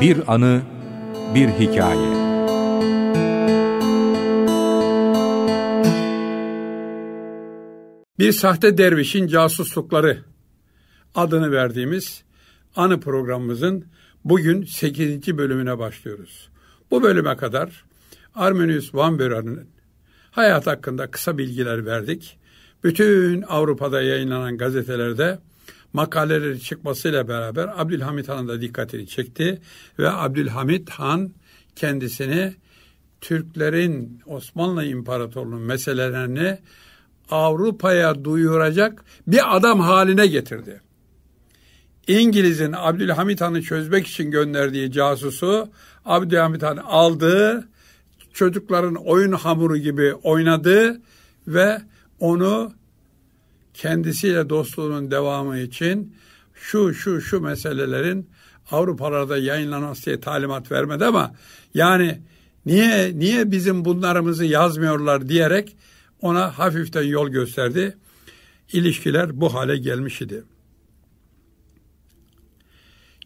Bir anı, bir hikaye. Bir sahte dervişin casuslukları adını verdiğimiz anı programımızın bugün 8. bölümüne başlıyoruz. Bu bölüme kadar Armenius Van Buren'in hayat hakkında kısa bilgiler verdik. Bütün Avrupa'da yayınlanan gazetelerde makaleleri çıkmasıyla beraber Abdülhamit Han'ın da dikkatini çekti ve Abdülhamit Han kendisini Türklerin Osmanlı İmparatorluğu meselelerini Avrupa'ya duyuracak bir adam haline getirdi. İngiliz'in Abdülhamit Han'ı çözmek için gönderdiği casusu Abdülhamit Han aldı, çocukların oyun hamuru gibi oynadı ve onu kendisiyle dostluğunun devamı için şu şu şu meselelerin Avrupalarda yayınlanması diye talimat vermedi ama yani niye niye bizim bunlarımızı yazmıyorlar diyerek ona hafiften yol gösterdi. İlişkiler bu hale gelmiş idi.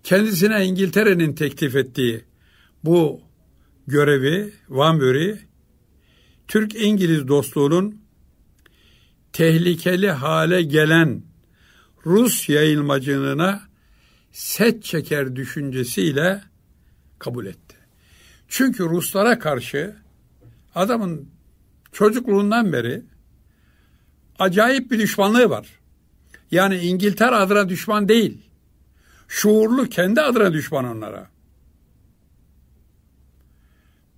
Kendisine İngiltere'nin teklif ettiği bu görevi Van Bury, Türk-İngiliz dostluğunun tehlikeli hale gelen Rus yayılmacılığına set çeker düşüncesiyle kabul etti. Çünkü Ruslara karşı adamın çocukluğundan beri acayip bir düşmanlığı var. Yani İngiltere adına düşman değil. Şuurlu kendi adına düşman onlara.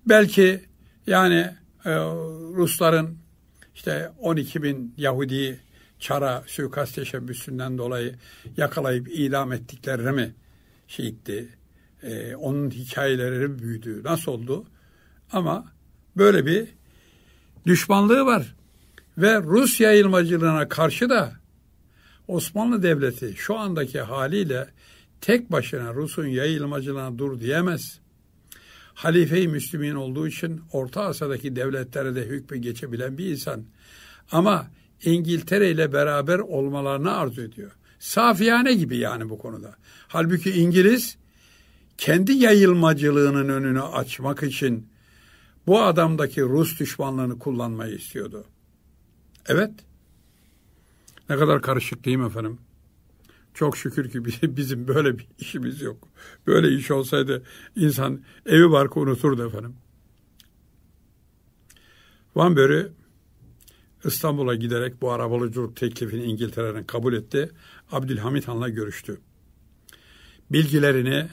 Belki yani e, Rusların işte 12 bin Yahudi Çar'a suikast teşebbüsünden dolayı yakalayıp idam ettiklerine mi şeyitti? E, onun hikayeleri büyüdü. Nasıl oldu? Ama böyle bir düşmanlığı var. Ve Rus yayılmacılığına karşı da Osmanlı Devleti şu andaki haliyle tek başına Rus'un yayılmacılığına dur diyemez. Halife-i Müslümin olduğu için Orta Asya'daki devletlere de hükmü geçebilen bir insan. Ama İngiltere ile beraber olmalarını arzu ediyor. Safiyane gibi yani bu konuda. Halbuki İngiliz kendi yayılmacılığının önünü açmak için bu adamdaki Rus düşmanlığını kullanmayı istiyordu. Evet. Ne kadar karışık değil mi efendim? Çok şükür ki bizim böyle bir işimiz yok. Böyle iş olsaydı insan evi barkı unuturdu efendim. Van Bury İstanbul'a giderek bu arabalıcılık teklifini İngiltere'nin kabul etti. Abdülhamit Han'la görüştü. Bilgilerini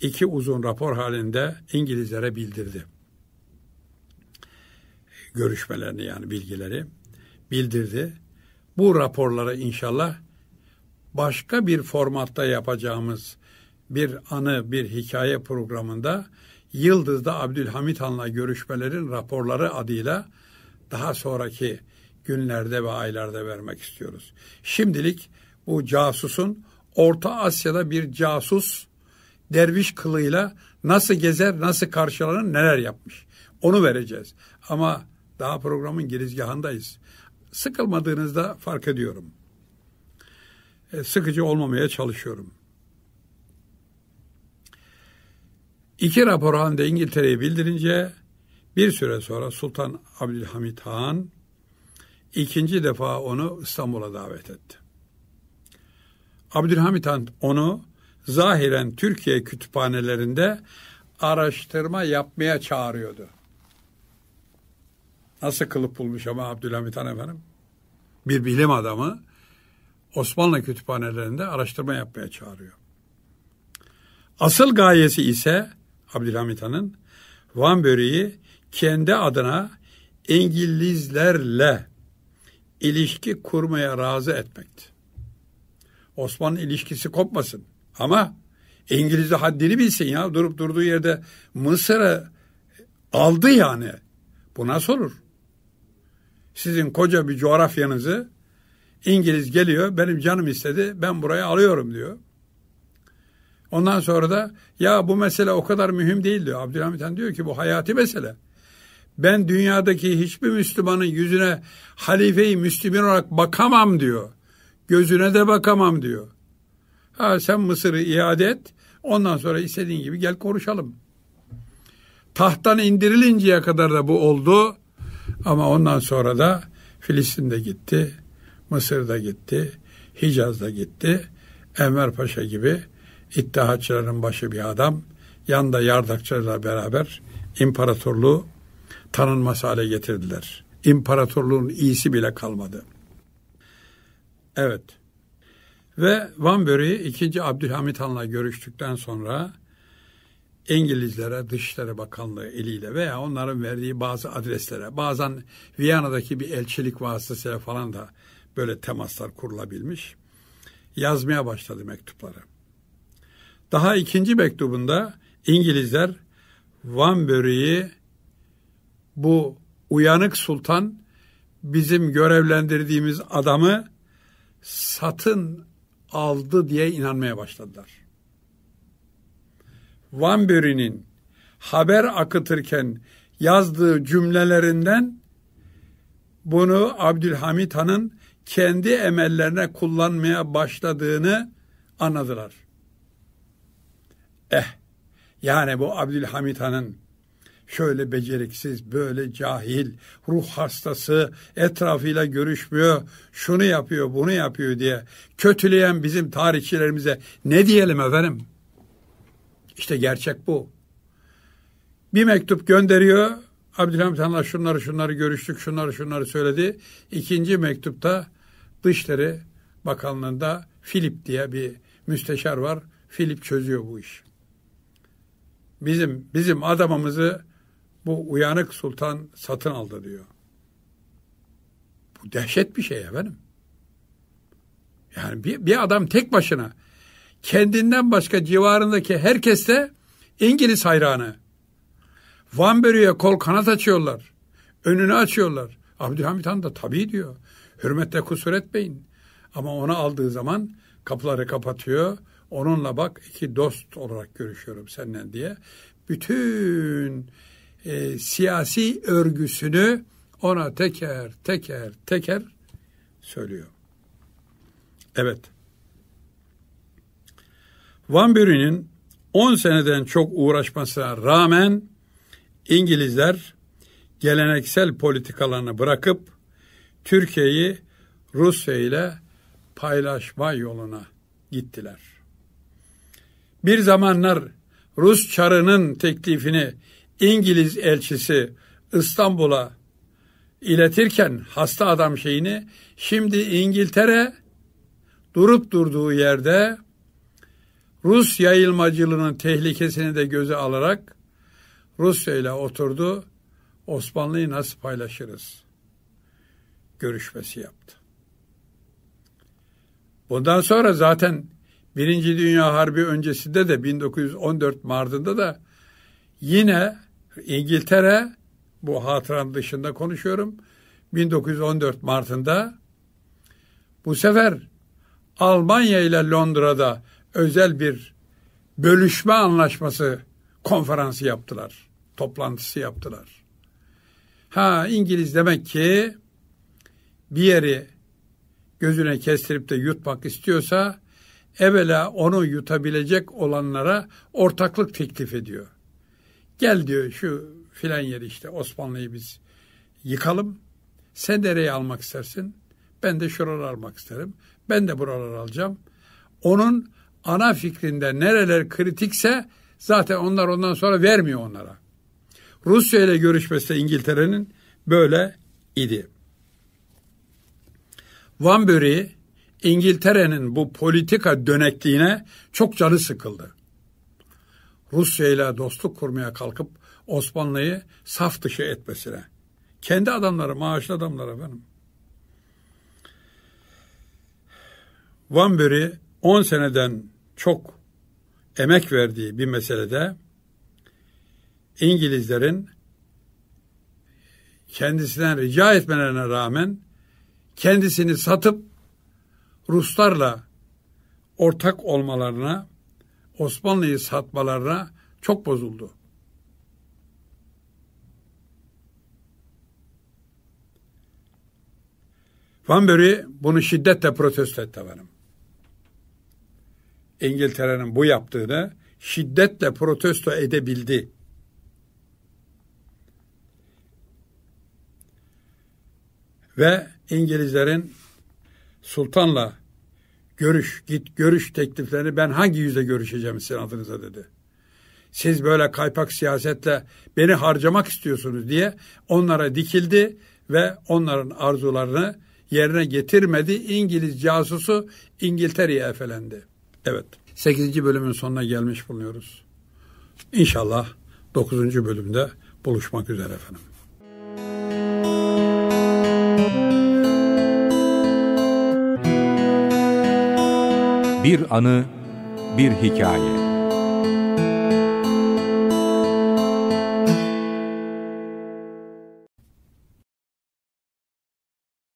iki uzun rapor halinde İngilizlere bildirdi. Görüşmelerini yani bilgileri bildirdi. Bu raporları inşallah başka bir formatta yapacağımız bir anı, bir hikaye programında Yıldız'da Abdülhamit Han'la görüşmelerin raporları adıyla daha sonraki günlerde ve aylarda vermek istiyoruz. Şimdilik bu casusun Orta Asya'da bir casus derviş kılıyla nasıl gezer, nasıl karşılanır, neler yapmış. Onu vereceğiz. Ama daha programın girizgahındayız. Sıkılmadığınızda fark ediyorum. E, sıkıcı olmamaya çalışıyorum. İki rapor halinde İngiltere'yi bildirince bir süre sonra Sultan Abdülhamit Han ikinci defa onu İstanbul'a davet etti. Abdülhamit Han onu zahiren Türkiye kütüphanelerinde araştırma yapmaya çağırıyordu. Nasıl kılıp bulmuş ama Abdülhamit Han efendim? Bir bilim adamı Osmanlı kütüphanelerinde araştırma yapmaya çağırıyor. Asıl gayesi ise Abdülhamit Han'ın Van Böreği kendi adına İngilizlerle ilişki kurmaya razı etmekti. Osmanlı ilişkisi kopmasın ama İngiliz haddini bilsin ya durup durduğu yerde Mısır'ı aldı yani. Bu nasıl olur? Sizin koca bir coğrafyanızı İngiliz geliyor benim canım istedi ben burayı alıyorum diyor. Ondan sonra da ya bu mesele o kadar mühim değil diyor. Abdülhamit Han diyor ki bu hayati mesele. Ben dünyadaki hiçbir Müslümanın yüzüne halife-i Müslüman olarak bakamam diyor. Gözüne de bakamam diyor. Ha sen Mısır'ı iade et. Ondan sonra istediğin gibi gel konuşalım. Tahttan indirilinceye kadar da bu oldu. Ama ondan sonra da Filistin'de gitti, Mısır'da gitti, Hicaz'da gitti. Enver Paşa gibi İttihatçıların başı bir adam, yanında yardakçılarla beraber imparatorluğu tanınması hale getirdiler. İmparatorluğun iyisi bile kalmadı. Evet. Ve Van Bury 2. Abdülhamit Han'la görüştükten sonra İngilizlere Dışişleri Bakanlığı eliyle veya onların verdiği bazı adreslere, bazen Viyana'daki bir elçilik vasıtasıyla falan da böyle temaslar kurulabilmiş. Yazmaya başladı mektupları. Daha ikinci mektubunda İngilizler Van bu uyanık sultan bizim görevlendirdiğimiz adamı satın aldı diye inanmaya başladılar. Van haber akıtırken yazdığı cümlelerinden bunu Abdülhamit Han'ın kendi emellerine kullanmaya başladığını anladılar. Eh, yani bu Abdülhamit Han'ın şöyle beceriksiz, böyle cahil, ruh hastası, etrafıyla görüşmüyor, şunu yapıyor, bunu yapıyor diye kötüleyen bizim tarihçilerimize ne diyelim efendim? İşte gerçek bu. Bir mektup gönderiyor, Abdülhamit Han'la şunları şunları görüştük, şunları şunları söyledi. İkinci mektupta Dışişleri Bakanlığı'nda Filip diye bir müsteşar var. Filip çözüyor bu iş. Bizim bizim adamımızı bu uyanık sultan satın aldı diyor. Bu dehşet bir şey efendim. Yani bir, bir adam tek başına kendinden başka civarındaki herkes de İngiliz hayranı. Van Bury'e kol kanat açıyorlar. Önünü açıyorlar. Abdülhamit Han da tabii diyor. Hürmette kusur etmeyin. Ama onu aldığı zaman kapıları kapatıyor. Onunla bak iki dost olarak görüşüyorum senden diye. Bütün e, siyasi örgüsünü ona teker teker teker söylüyor. Evet. Van Bury'nin 10 seneden çok uğraşmasına rağmen İngilizler geleneksel politikalarını bırakıp Türkiye'yi Rusya ile paylaşma yoluna gittiler. Bir zamanlar Rus çarının teklifini İngiliz elçisi İstanbul'a iletirken hasta adam şeyini şimdi İngiltere durup durduğu yerde Rus yayılmacılığının tehlikesini de göze alarak Rusya ile oturdu. Osmanlı'yı nasıl paylaşırız? Görüşmesi yaptı. Bundan sonra zaten Birinci Dünya Harbi öncesinde de 1914 Mart'ında da yine İngiltere bu hatıram dışında konuşuyorum. 1914 Mart'ında bu sefer Almanya ile Londra'da özel bir bölüşme anlaşması konferansı yaptılar. Toplantısı yaptılar. Ha İngiliz demek ki bir yeri gözüne kestirip de yutmak istiyorsa evvela onu yutabilecek olanlara ortaklık teklif ediyor. Gel diyor şu filan yeri işte Osmanlı'yı biz yıkalım. Sen nereye almak istersin? Ben de şuraları almak isterim. Ben de buraları alacağım. Onun ana fikrinde nereler kritikse zaten onlar ondan sonra vermiyor onlara. Rusya ile görüşmesi İngiltere'nin böyle idi. Van İngiltere'nin bu politika dönekliğine çok canı sıkıldı. Rusya ile dostluk kurmaya kalkıp Osmanlı'yı saf dışı etmesine. Kendi adamları, maaşlı adamlar efendim. Van Bury 10 seneden çok emek verdiği bir meselede İngilizlerin kendisinden rica etmelerine rağmen kendisini satıp Ruslarla ortak olmalarına Osmanlı'yı satmalarına çok bozuldu. Van Bury bunu şiddetle protesto etti efendim. İngiltere'nin bu yaptığını şiddetle protesto edebildi. Ve İngilizlerin sultanla görüş, git görüş tekliflerini ben hangi yüzle görüşeceğim sizin adınıza dedi. Siz böyle kaypak siyasetle beni harcamak istiyorsunuz diye onlara dikildi ve onların arzularını yerine getirmedi. İngiliz casusu İngiltere'ye efelendi. Evet. 8. bölümün sonuna gelmiş bulunuyoruz. İnşallah 9. bölümde buluşmak üzere efendim. Bir anı, bir hikaye.